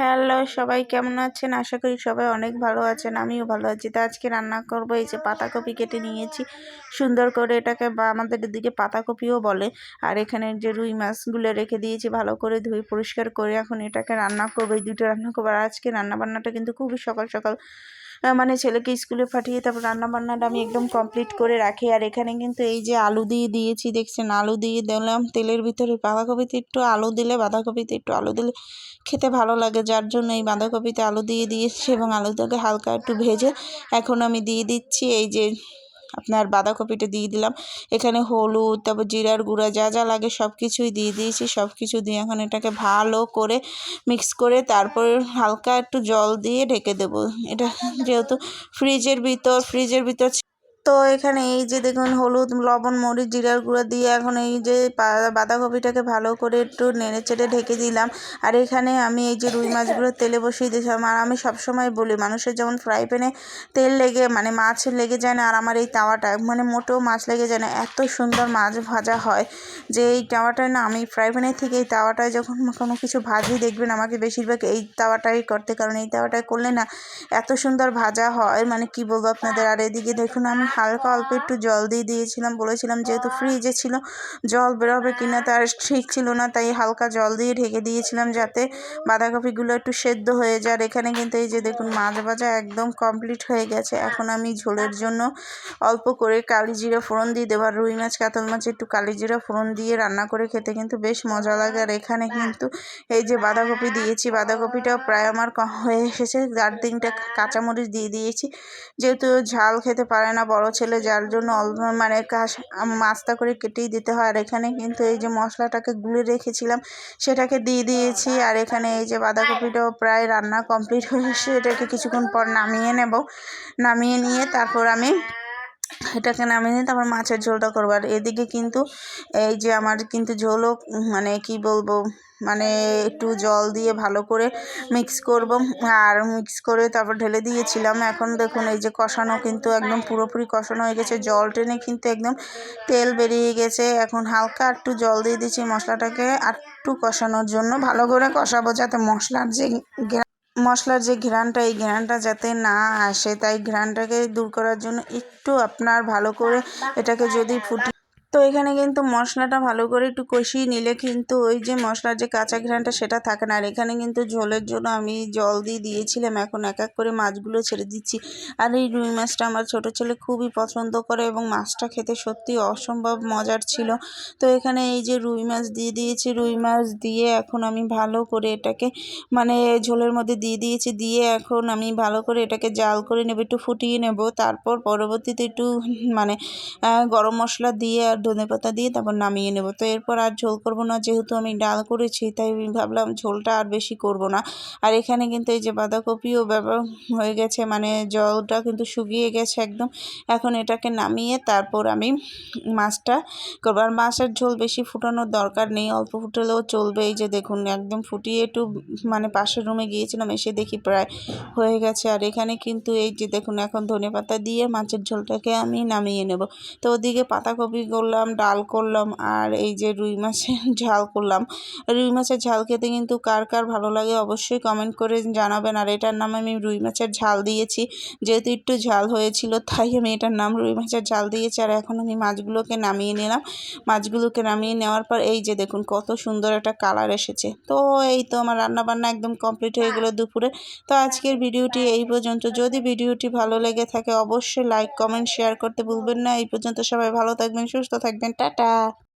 Hello, সবাই কেমন আছেন? আশা করি সবাই অনেক ভালো আছেন, আমিও ভালো আছি। তো আজকে রান্না করব, এই যে পাতাকপি কেটে নিয়েছি। সুন্দর করে এটাকে বা আমাদের দিকে পাতাকপিও বলে। আর এখানে যে রুই মাছগুলো রেখে দিয়েছি, ভালো করে ধুয়ে পরিষ্কার করে এখন এটাকে রান্না করব, এই দুটো রান্না করব। আর আজকে রান্নাবান্নাটা কিন্তু খুবই সকাল সকাল। মানে ছেলেকে স্কুলে পাঠিয়ে তারপর রান্না বান্নাটা আমি একদম কমপ্লিট করে রাখি। আর এখানে কিন্তু এই যে আলু দিয়ে দিয়েছি, দেখছেন? আলু দিয়ে দিলাম। তেলের ভিতরে বাঁধাকপিতে একটু আলু দিলে, বাঁধাকপিতে একটু আলু দিলে খেতে ভালো লাগে। যার জন্য এই বাঁধাকপিতে আলু দিয়ে দিয়েছি এবং আলুটাকে হালকা একটু ভেজে এখন আমি দিয়ে দিচ্ছি। এই যে আপনার বাঁধাকপিটা দিয়ে দিলাম। এখানে হলুদ, তারপর জিরার গুঁড়া যা যা লাগে সব কিছুই দিয়ে দিয়েছি। সব কিছু দিয়ে এখন এটাকে ভালো করে মিক্স করে তারপর হালকা একটু জল দিয়ে ঢেকে দেব। এটা যেহেতু ফ্রিজের ভিতর ফ্রিজের ভিতর তো এখানে এই যে দেখুন হলুদ, লবণ, মরিচ, জিরার গুঁড়ো দিয়ে এখন এই যে বাঁধাকপিটাকে ভালো করে একটু নেড়ে চেড়ে ঢেকে দিলাম। আর এখানে আমি এই যে রুই মাছগুলো তেলে বসিয়ে দিয়েছিলাম। আর আমি সবসময় বলি, মানুষের যেমন ফ্রাই প্যানে তেল লেগে মানে মাছ লেগে যায় না, আর আমার এই তাওয়াটা মানে মোটেও মাছ লেগে যায় না, এত সুন্দর মাছ ভাজা হয় যে এই তাওয়াটায় না আমি ফ্রাই প্যানের থেকে এই তাওয়াটায় যখন কোনো কিছু ভাজি দেখবেন আমাকে বেশিরভাগ এই তাওয়াটাই করতে, কারণ এই তাওয়াটায় করলে না এত সুন্দর ভাজা হয় মানে কি বলব আপনাদের? আর এদিকে দেখুন আমি হালকা অল্প একটু জল দিয়ে দিয়েছিলাম। বলেছিলাম যেহেতু ফ্রিজে ছিল, জল বেরোবে কিনা তার ঠিক ছিল না, তাই হালকা জল দিয়ে ঢেকে দিয়েছিলাম যাতে বাঁধাকপিগুলো একটু সেদ্ধ হয়ে যায়। আর এখানে কিন্তু এই যে দেখুন, মাছ ভাজা একদম কমপ্লিট হয়ে গেছে। এখন আমি ঝোলের জন্য অল্প করে কালি জিরা ফোড়ন দিয়ে দেবো। আর রুই মাছ, কাতল মাছ একটু কালি জিরা ফোড়ন দিয়ে রান্না করে খেতে কিন্তু বেশ মজা লাগে। আর এখানে কিন্তু এই যে বাঁধাকপি দিয়েছি, বাঁধাকপিটাও প্রায় আমার হয়ে এসেছে। তিনটা কাঁচামরিচ দিয়ে দিয়েছি। যেহেতু ঝাল খেতে পারে না ছেলে যার জন্য মানে মাস্তা করে কেটেই দিতে হয়। আর এখানে কিন্তু এই যে মশলাটাকে গুলে রেখেছিলাম, সেটাকে দিয়ে দিয়েছি। আর এখানে এই যে বাঁধাকপিটাও প্রায় রান্না কমপ্লিট হয়ে এসে এটাকে কিছুক্ষণ পর নামিয়ে নেব। নামিয়ে নিয়ে তারপর আমি এটাকে নামিয়ে নিয়ে তারপর মাছের ঝোলটা করব। আর এদিকে কিন্তু এই যে আমার কিন্তু ঝোলও মানে কি বলব মানে একটু জল দিয়ে ভালো করে মিক্স করব। আর মিক্স করে তারপর ঢেলে দিয়েছিলাম। এখন দেখুন এই যে কষানো কিন্তু একদম পুরোপুরি কষানো হয়ে গেছে। জল টেনে কিন্তু একদম তেল বেরিয়ে গেছে। এখন হালকা একটু জল দিয়ে দিচ্ছি মশলাটাকে, আর একটু কষানোর জন্য ভালো করে কষাবো যাতে মশলার যে মশলার যে ঘ্রাণটা এই ঘ্রাণটা যাতে না আসে তাই ঘ্রাণটাকে দূর করার জন্য একটু আপনার ভালো করে এটাকে যদি ফুটি তো এখানে কিন্তু মশলাটা ভালো করে একটু কষিয়ে নিলে কিন্তু ওই যে মশলার যে কাঁচা ঘ্রাণটা সেটা থাকে না। আর এখানে কিন্তু ঝোলের জন্য আমি জল দিয়ে দিয়েছিলাম। এখন এক এক করে মাছগুলো ছেড়ে দিচ্ছি। আর এই রুই মাছটা আমার ছোটো ছেলে খুবই পছন্দ করে এবং মাছটা খেতে সত্যি অসম্ভব মজার ছিল। তো এখানে এই যে রুই মাছ দিয়ে দিয়েছি, রুই মাছ দিয়ে এখন আমি ভালো করে এটাকে মানে ঝোলের মধ্যে দিয়ে দিয়েছি। দিয়ে এখন আমি ভালো করে এটাকে জাল করে নেব, একটু ফুটিয়ে নেব। তারপর পরবর্তীতে একটু মানে গরম মশলা দিয়ে আর ধনেপাতা দিয়ে তারপর নামিয়ে নেব। তো এরপর আর ঝোল করব না, যেহেতু আমি ডাল করেছি, তাই আমি ভাবলাম ঝোলটা আর বেশি করব না। আর এখানে কিন্তু এই যে বাঁধাকপিও ব্যবহার হয়ে গেছে মানে জলটা কিন্তু শুকিয়ে গেছে একদম। এখন এটাকে নামিয়ে তারপর আমি মাছটা করব। আর মাছের ঝোল বেশি ফুটানোর দরকার নেই, অল্প ফুটালেও চলবে। এই যে দেখুন, একদম ফুটিয়ে একটু মানে পাশের রুমে গিয়েছিলাম, এসে দেখি প্রায় হয়ে গেছে। আর এখানে কিন্তু এই যে দেখুন, এখন ধনেপাতা দিয়ে মাছের ঝোলটাকে আমি নামিয়ে নেব। তো ওদিকে পাতাকপি করলাম, ডাল করলাম আর এই যে রুই মাছের ঝাল করলাম। রুই মাছের ঝাল খেতে কিন্তু কার কার ভালো লাগে অবশ্যই কমেন্ট করে জানাবেন। আর এটার নাম আমি রুই মাছের ঝাল দিয়েছি। যেহেতু একটু ঝাল হয়েছিল, তাই আমি এটার নাম রুই মাছের ঝাল দিয়েছি আর এখন আমি মাছগুলোকে নামিয়ে নিলাম। মাছগুলোকে নামিয়ে নেওয়ার পর এই যে দেখুন কত সুন্দর একটা কালার এসেছে। তো এই তো আমার রান্না বান্না একদম কমপ্লিট হয়ে গেলো দুপুরে। তো আজকের ভিডিওটি এই পর্যন্ত। যদি ভিডিওটি ভালো লেগে থাকে, অবশ্যই লাইক কমেন্ট শেয়ার করতে ভুলবেন না। এই পর্যন্ত সবাই ভালো থাকবেন, সুস্থ থাকবেন টাটা।